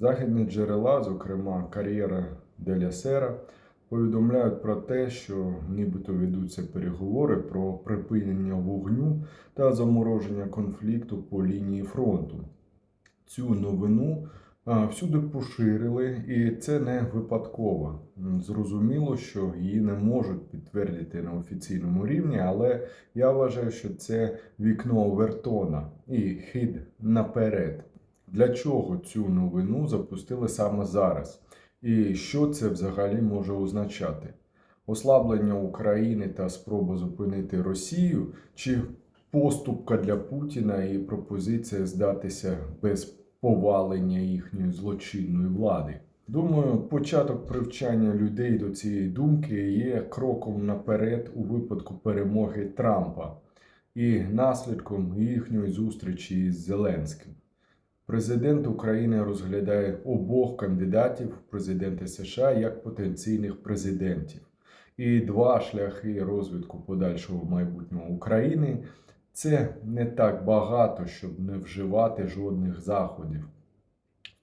Західні джерела, зокрема кар'єра Деля Сера, повідомляють про те, що нібито ведуться переговори про припинення вогню та замороження конфлікту по лінії фронту. Цю новину всюди поширили, і це не випадково. Зрозуміло, що її не можуть підтвердити на офіційному рівні, але я вважаю, що це вікно Овертона і хід наперед. Для чого цю новину запустили саме зараз? І що це взагалі може означати? Ослаблення України та спроба зупинити Росію, чи поступка для Путіна і пропозиція здатися без повалення їхньої злочинної влади? Думаю, початок привчання людей до цієї думки є кроком наперед у випадку перемоги Трампа і наслідком їхньої зустрічі із Зеленським. Президент України розглядає обох кандидатів в президенти США як потенційних президентів. І два шляхи розвитку подальшого майбутнього України це не так багато, щоб не вживати жодних заходів.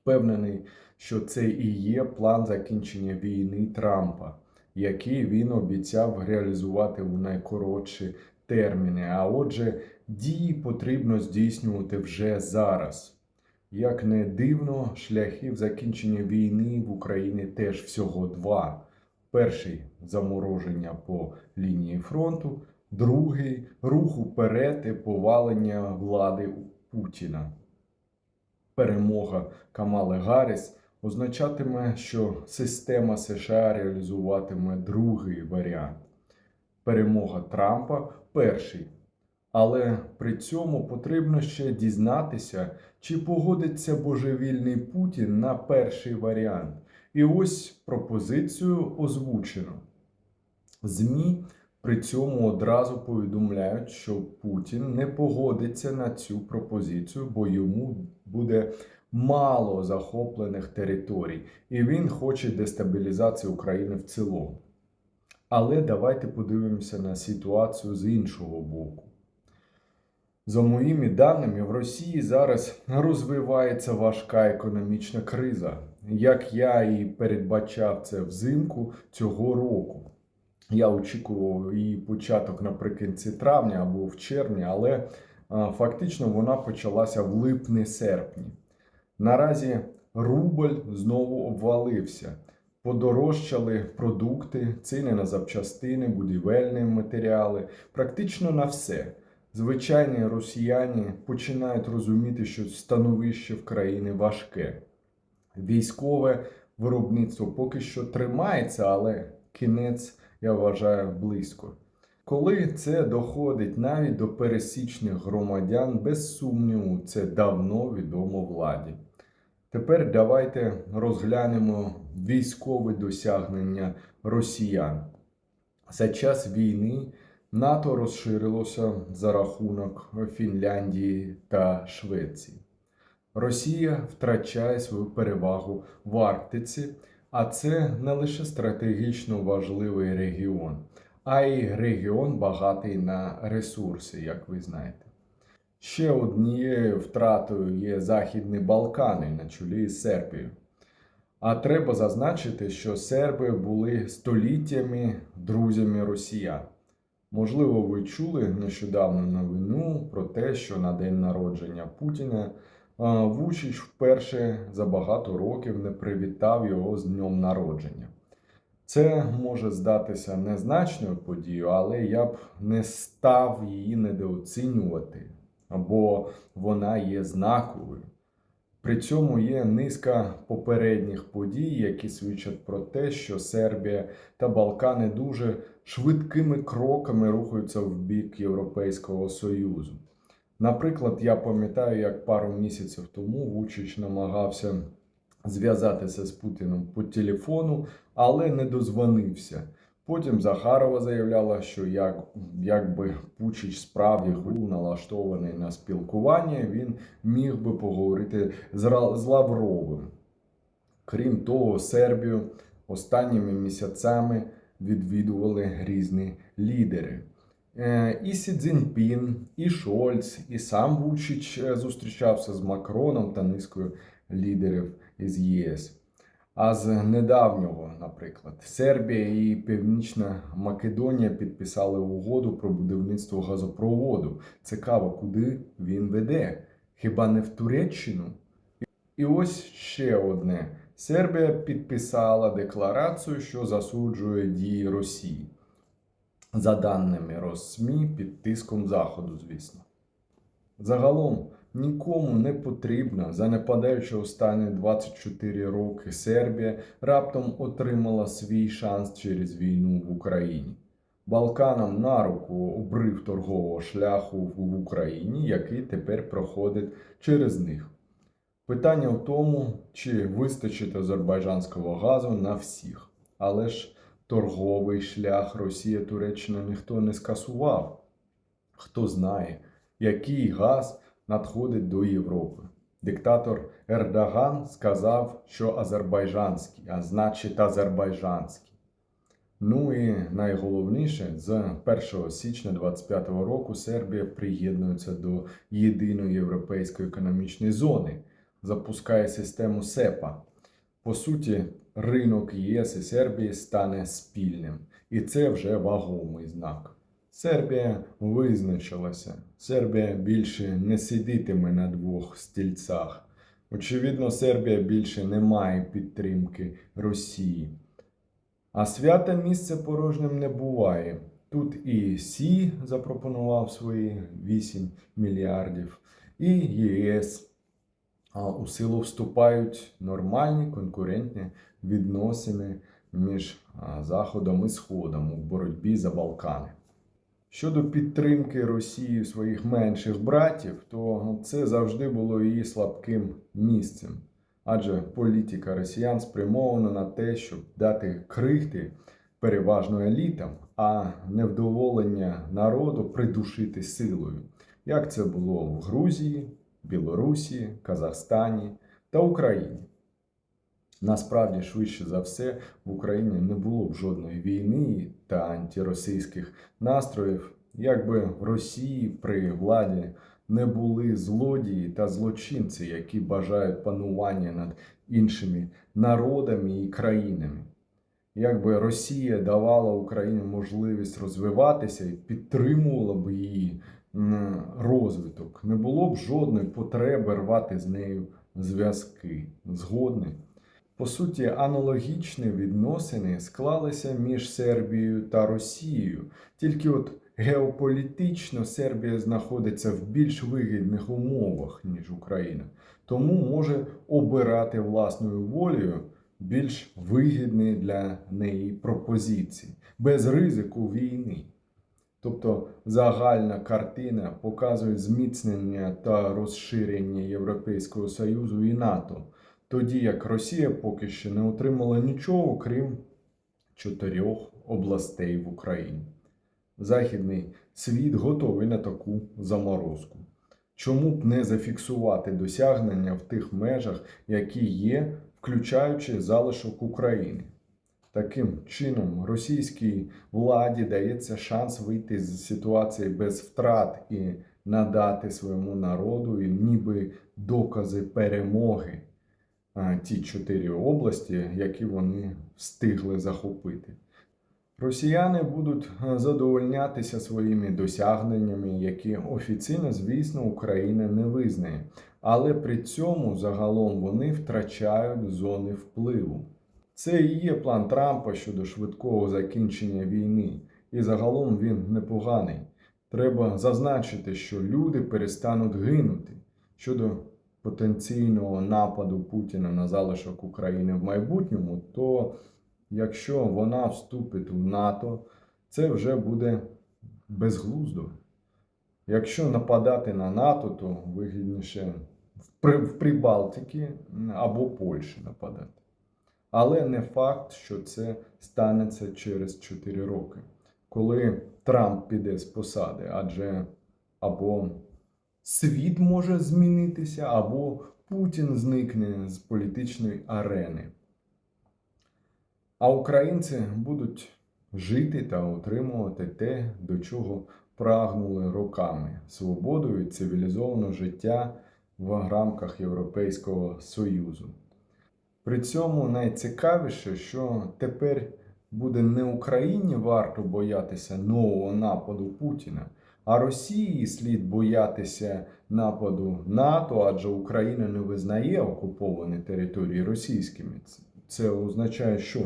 Впевнений, що це і є план закінчення війни Трампа, який він обіцяв реалізувати у найкоротші терміни. А отже, дії потрібно здійснювати вже зараз. Як не дивно, шляхів закінчення війни в Україні теж всього два: перший замороження по лінії фронту, другий рух уперед і повалення влади Путіна. Перемога Камали Гарріс означатиме, що система США реалізуватиме другий варіант. Перемога Трампа перший. Але при цьому потрібно ще дізнатися, чи погодиться божевільний Путін на перший варіант. І ось пропозицію озвучено. ЗМІ при цьому одразу повідомляють, що Путін не погодиться на цю пропозицію, бо йому буде мало захоплених територій, і він хоче дестабілізації України в цілому. Але давайте подивимося на ситуацію з іншого боку. За моїми даними, в Росії зараз розвивається важка економічна криза, як я і передбачав це взимку цього року. Я очікував її початок наприкінці травня або в червні, але фактично вона почалася в липні-серпні. Наразі рубль знову обвалився. Подорожчали продукти, ціни на запчастини, будівельні матеріали, практично на все. Звичайні росіяни починають розуміти, що становище в країні важке. Військове виробництво поки що тримається, але кінець, я вважаю, близько. Коли це доходить навіть до пересічних громадян, без сумніву, це давно відомо владі. Тепер давайте розглянемо військові досягнення росіян. За час війни НАТО розширилося за рахунок Фінляндії та Швеції. Росія втрачає свою перевагу в Арктиці, а це не лише стратегічно важливий регіон, а й регіон багатий на ресурси, як ви знаєте. Ще однією втратою є Західні Балкани на чолі з Сербією. А треба зазначити, що серби були століттями друзями росіян. Можливо, ви чули нещодавно новину про те, що на день народження Путіна Вучич вперше за багато років не привітав його з днем народження. Це може здатися незначною подією, але я б не став її недооцінювати, бо вона є знаковою. При цьому є низка попередніх подій, які свідчать про те, що Сербія та Балкани дуже швидкими кроками рухаються в бік Європейського Союзу. Наприклад, я пам'ятаю, як пару місяців тому Вучич намагався зв'язатися з Путіним по телефону, але не дозвонився. Потім Захарова заявляла, що як, якби Пучич справді був налаштований на спілкування, він міг би поговорити з, з Лавровим. Крім того, Сербію останніми місяцями відвідували різні лідери. Е, І Сі Цзіньпін, і Шольц, і сам Вучич е, зустрічався з Макроном та низкою лідерів із ЄС. А з недавнього, наприклад, Сербія і Північна Македонія підписали угоду про будівництво газопроводу. Цікаво, куди він веде? Хіба не в Туреччину? І ось ще одне: Сербія підписала декларацію, що засуджує дії Росії. За даними Росмі, під тиском Заходу, звісно. Загалом нікому не потрібна, занепадаючи останні 24 роки Сербія раптом отримала свій шанс через війну в Україні. Балканам на руку обрив торгового шляху в Україні, який тепер проходить через них. Питання в тому, чи вистачить азербайджанського газу на всіх. Але ж торговий шлях Росія-Туреччина ніхто не скасував. Хто знає, який газ надходить до Європи. Диктатор Ердоган сказав, що азербайджанський, а значить азербайджанський. Ну і найголовніше, з 1 січня 2025 року Сербія приєднується до єдиної європейської економічної зони, запускає систему СЕПА. По суті, ринок ЄС і Сербії стане спільним, і це вже вагомий знак. Сербія визначилася. Сербія більше не сидітиме на двох стільцях. Очевидно, Сербія більше не має підтримки Росії. А свята місце порожнім не буває. Тут і Сі запропонував свої 8 мільярдів, і ЄС. А у силу вступають нормальні конкурентні відносини між Заходом і Сходом у боротьбі за Балкани. Щодо підтримки Росії своїх менших братів, то це завжди було її слабким місцем. Адже політика росіян спрямована на те, щоб дати крихти переважно елітам, а невдоволення народу придушити силою, як це було в Грузії, Білорусі, Казахстані та Україні. Насправді, швидше за все, в Україні не було б жодної війни та антиросійських настроїв, якби в Росії при владі не були злодії та злочинці, які бажають панування над іншими народами і країнами. Якби Росія давала Україні можливість розвиватися і підтримувала б її розвиток, не було б жодної потреби рвати з нею зв'язки. Згодний. По суті, аналогічні відносини склалися між Сербією та Росією. Тільки от геополітично Сербія знаходиться в більш вигідних умовах, ніж Україна, тому може обирати власною волею більш вигідні для неї пропозиції, без ризику війни. Тобто загальна картина показує зміцнення та розширення Європейського Союзу і НАТО, тоді як Росія поки що не отримала нічого, крім чотирьох областей в Україні. Західний світ готовий на таку заморозку. Чому б не зафіксувати досягнення в тих межах, які є, включаючи залишок України? Таким чином, російській владі дається шанс вийти з ситуації без втрат і надати своєму народу ніби докази перемоги ті чотири області, які вони встигли захопити. Росіяни будуть задовольнятися своїми досягненнями, які офіційно, звісно, Україна не визнає, але при цьому загалом вони втрачають зони впливу. Це і є план Трампа щодо швидкого закінчення війни, і загалом він непоганий. Треба зазначити, що люди перестануть гинути щодо потенційного нападу Путіна на залишок України в майбутньому, то якщо вона вступить в НАТО, це вже буде безглуздо. Якщо нападати на НАТО, то вигідніше в При- в Прибалтиці або Польщі нападати. Але не факт, що це станеться через 4 роки, коли Трамп піде з посади, адже або світ може змінитися, або Путін зникне з політичної арени. А українці будуть жити та отримувати те, до чого прагнули роками свободу і цивілізоване життя в рамках Європейського Союзу. При цьому найцікавіше, що тепер буде не Україні варто боятися нового нападу Путіна, а Росії слід боятися нападу НАТО, адже Україна не визнає окуповані території російськими. Це- означає, що?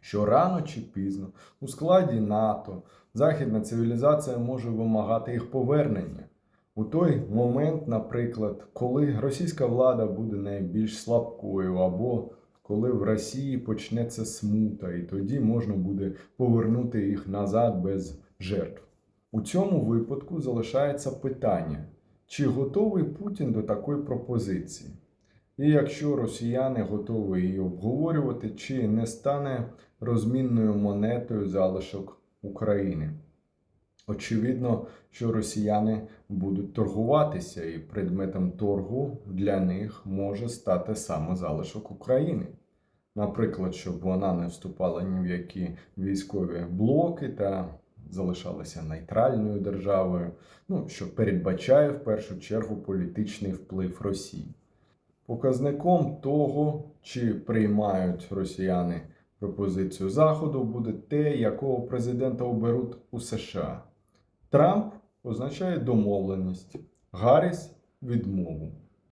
що рано чи пізно у складі НАТО західна цивілізація може вимагати їх повернення. У той момент, наприклад, коли російська влада буде найбільш слабкою, або коли в Росії почнеться смута, і тоді можна буде повернути їх назад без жертв. У цьому випадку залишається питання, чи готовий Путін до такої пропозиції? І якщо росіяни готові її обговорювати, чи не стане розмінною монетою залишок України? Очевидно, що росіяни будуть торгуватися, і предметом торгу для них може стати саме залишок України. Наприклад, щоб вона не вступала ні в які військові блоки та залишалася нейтральною державою, ну, що передбачає в першу чергу політичний вплив Росії. Показником того, чи приймають росіяни пропозицію Заходу, буде те, якого президента оберуть у США. Трамп означає домовленість, Гарріс відмову.